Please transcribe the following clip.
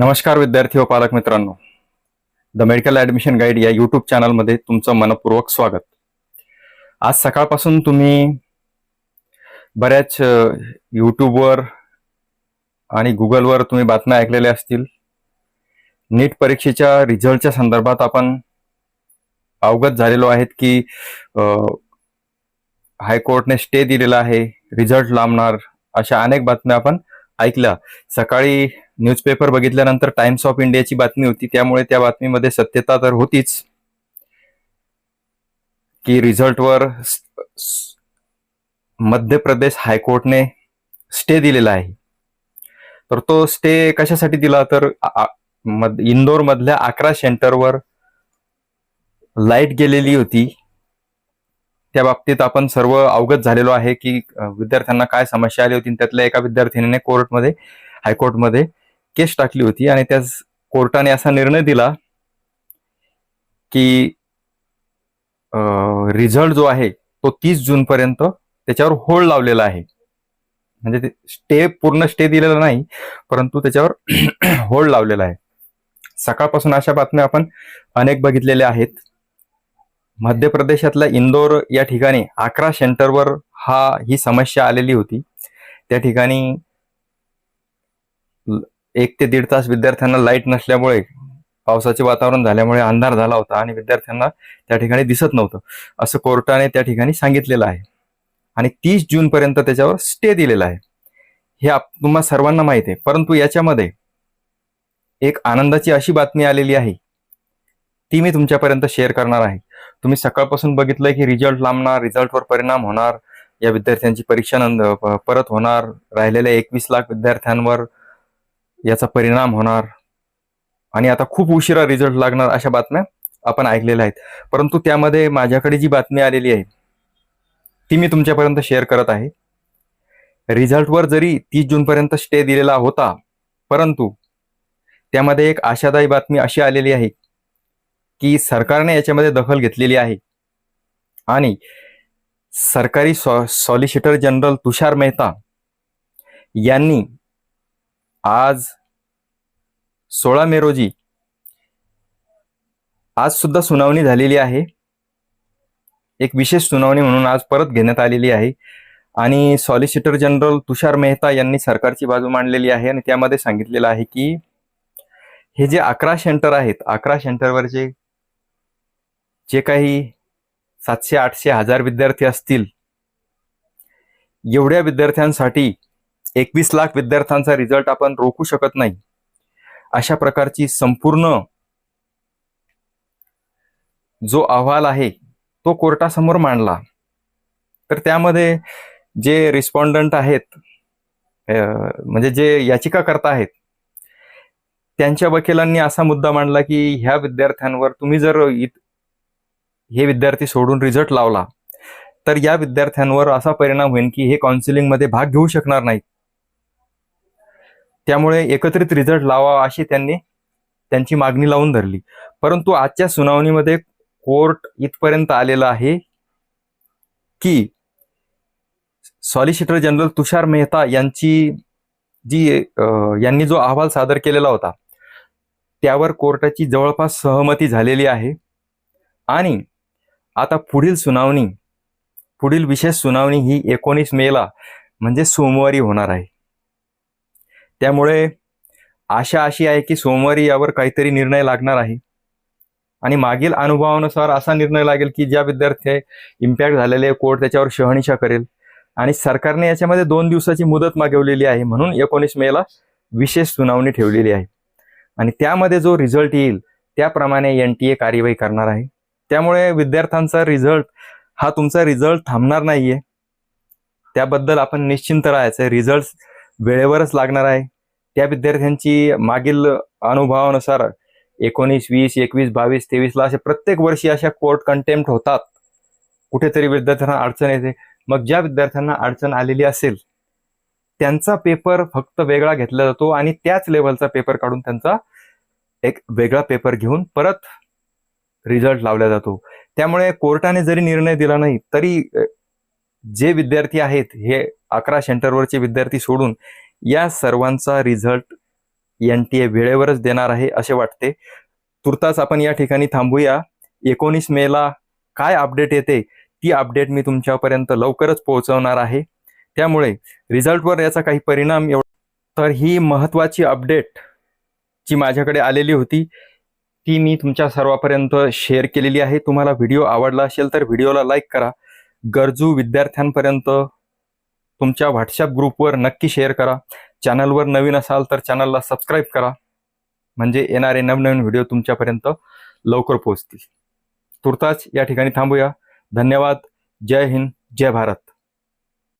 नमस्कार विद्यार्थी व पालक मित्रांनो. द मेडिकल ऍडमिशन गाईड या युट्यूब चॅनलमध्ये तुमचं मनपूर्वक स्वागत. आज सकाळपासून तुम्ही बऱ्याच यूट्यूबवर आणि गुगलवर तुम्ही बातम्या ऐकलेल्या असतील. नीट परीक्षेच्या रिझल्टच्या संदर्भात आपण अवगत झालेलो आहेत की हायकोर्टने स्टे दिलेला आहे रिझल्ट लांबणार अशा अनेक बातम्या आपण ऐकल्या सकाळी न्यूजपेपर बघितल्यानंतर टाइम्स ऑफ इंडियाची बातमी होती. त्यामुळे त्या बातमीमध्ये सत्यता तर होतीच. की रिझल्टवर मध्य प्रदेश हायकोर्टने स्टे दिलेला आहे. तर तो स्टे कशासाठी दिला? तर इंदोर मधल्या अकरा सेंटरवर लाइट गेलेली होती. त्या बाबतीत आपण सर्व अवगत झालेलो आहे की विद्यार्थ्यांना काय समस्या आली होती आणि त्यातल्या एका विद्यार्थिनीने कोर्टमध्ये हायकोर्टमध्ये केस टाकली होती आणि त्या कोर्टाने असा निर्णय दिला की रिझल्ट जो आहे तो तीस जून पर्यंत त्याच्यावर होल्ड लावलेला आहे. म्हणजे ते स्टे पूर्ण स्टे दिलेला नाही परंतु त्याच्यावर होल्ड लावलेला आहे. सकाळपासून अशा बातम्या आपण अनेक बघितलेल्या आहेत. मध्य प्रदेशातल्या इंदोर या ठिकाणी अकरा सेंटरवर हा ही समस्या आलेली होती. त्या ठिकाणी एक ते दीड तास विद्यार्थ्यांना लाइट नसल्यामुळे पावसाचे वातावरण झाल्यामुळे अंधार झाला होता आणि विद्यार्थ्यांना त्या ठिकाणी दिसत नव्हतं असं कोर्टाने त्या ठिकाणी सांगितलेलं आहे. आणि तीस जून पर्यंत त्याच्यावर स्टे दिलेला आहे. हे आप- तुम्हा सर्वांना माहिती आहे परंतु याच्यामध्ये एक आनंदाची अशी बातमी आलेली आहे. ती मी तुमच्यापर्यंत शेअर करणार आहे. तुम्ही सकाळपासून बघितलंय की रिझल्ट लांबणार रिझल्टवर परिणाम होणार. या विद्यार्थ्यांची परीक्षा प- परत होणार. राहिलेल्या एकवीस लाख विद्यार्थ्यांवर याचा परिणाम होणार. आणि आता खूप उशिरा रिझल्ट लागणार अशा बातम्या आपण ऐकलेल्या आहेत. परंतु त्यामध्ये माझ्याकडे जी बातमी आलेली आहे ती मी तुमच्यापर्यंत शेअर करत आहे. रिझल्टवर जरी तीस जूनपर्यंत स्टे दिलेला होता परंतु त्यामध्ये एक आशादायी बातमी अशी आलेली आहे की सरकारने याच्यामध्ये दखल घेतलेली आहे. आणि सरकारी सॉ सॉलिसिटर जनरल तुषार मेहता यांनी आज सोळा मे रोजी आज सुद्धा सुनावणी झालेली आहे. एक विशेष सुनावणी म्हणून आज परत घेण्यात आलेली आहे. आणि सॉलिसिटर जनरल तुषार मेहता यांनी सरकारची बाजू मांडलेली आहे. आणि त्यामध्ये सांगितलेलं आहे की हे जे अकरा सेंटर आहेत अकरा सेंटरवरचे जे जे काही सातशे आठशे हजार विद्यार्थी असतील एवढ्या विद्यार्थ्यांसाठी एकवीस लाख विद्यार्थ्यांचा रिझल्ट आपण रोखू शकत नाही. अशा प्रकारची संपूर्ण जो अहवाल आहे तो कोर्टासमोर मांडला. तर त्यामध्ये जे रिस्पॉन्डंट आहेत म्हणजे जे याचिकाकर्ता आहेत त्यांच्या वकिलांनी असा मुद्दा मांडला की ह्या विद्यार्थ्यांवर तुम्ही जर हे विद्यार्थी सोडून रिझल्ट लावला. तर या विद्यार्थ्यांवर असा परिणाम होईल की हे काउन्सिलिंगमध्ये भाग घेऊ शकणार नाहीत. त्यामुळे एकत्रित रिझल्ट लावा अशी त्यांनी त्यांची मागणी लावून धरली. परंतु आजच्या सुनावणीमध्ये कोर्ट इथपर्यंत आलेला आहे की सॉलिसिटर जनरल तुषार मेहता यांची जी यांनी जो अहवाल सादर केलेला होता त्यावर कोर्टाची जवळपास सहमती झालेली आहे. आणि आता पुढील सुनावणी पुढील विशेष सुनावणी ही एकोणीस मेला म्हणजे सोमवारी होणार आहे. त्यामुळे आशा अशी आहे की सोमवारी यावर काहीतरी निर्णय लागणार आहे. आणि मागील अनुभवानुसार असा निर्णय लागेल की ज्या विद्यार्थी इम्पॅक्ट झालेले कोर्ट त्याच्यावर शहनिशा करेल. आणि सरकारने याच्यामध्ये दोन दिवसाची मुदत मागवलेली आहे म्हणून एकोणीस मेला विशेष सुनावणी ठेवलेली आहे. आणि त्यामध्ये जो रिझल्ट येईल त्याप्रमाणे एन टी ए कार्यवाही करणार आहे. त्यामुळे विद्यार्थ्यांचा रिझल्ट हा तुमचा रिझल्ट थांबणार नाहीये. त्याबद्दल आपण निश्चिंत राहायचं रिझल्ट वेळेवरच लागणार आहे. त्या विद्यार्थ्यांची मागील अनुभवानुसार एकोणीस वीस एकवीस बावीस तेवीसला असे प्रत्येक वर्षी अशा कोर्ट कंटेम्प्ट होतात. कुठेतरी विद्यार्थ्यांना अडचण येते. मग ज्या विद्यार्थ्यांना अडचण आलेली असेल त्यांचा पेपर फक्त वेगळा घेतला जातो आणि त्याच लेवलचा पेपर काढून त्यांचा एक वेगळा पेपर घेऊन परत रिझल्ट लावला जातो. त्यामुळे कोर्टाने जरी निर्णय दिला नाही तरी जे विद्यार्थी आहेत हे अकरा सेंटरवरचे विद्यार्थी सोडून या सर्वांचा रिझल्ट एन टी ए वेळेवरच देणार आहे असे वाटते. तुर्तास आपण या ठिकाणी थांबूया. एकोणीस मेला काय अपडेट येते ती अपडेट मी तुमच्यापर्यंत लवकरच पोहोचवणार आहे. त्यामुळे रिझल्टवर याचा काही परिणाम एव तर ही महत्त्वाची अपडेट जी माझ्याकडे आलेली होती. ती मी तुमच्या सर्वांपर्यंत शेअर केलेली आहे. तुम्हाला व्हिडिओ आवडला असेल तर व्हिडिओला लाईक करा. गरजू विद्यार्थ्यांपर्यंत तुमच्या व्हॉट्सअप ग्रुपवर नक्की शेअर करा. चॅनलवर नवीन असाल तर चॅनलला सबस्क्राईब करा. म्हणजे येणारे नवनवीन व्हिडिओ तुमच्यापर्यंत लवकर पोहोचतील. तुर्ताच या ठिकाणी थांबूया. धन्यवाद. जय हिंद. जय भारत.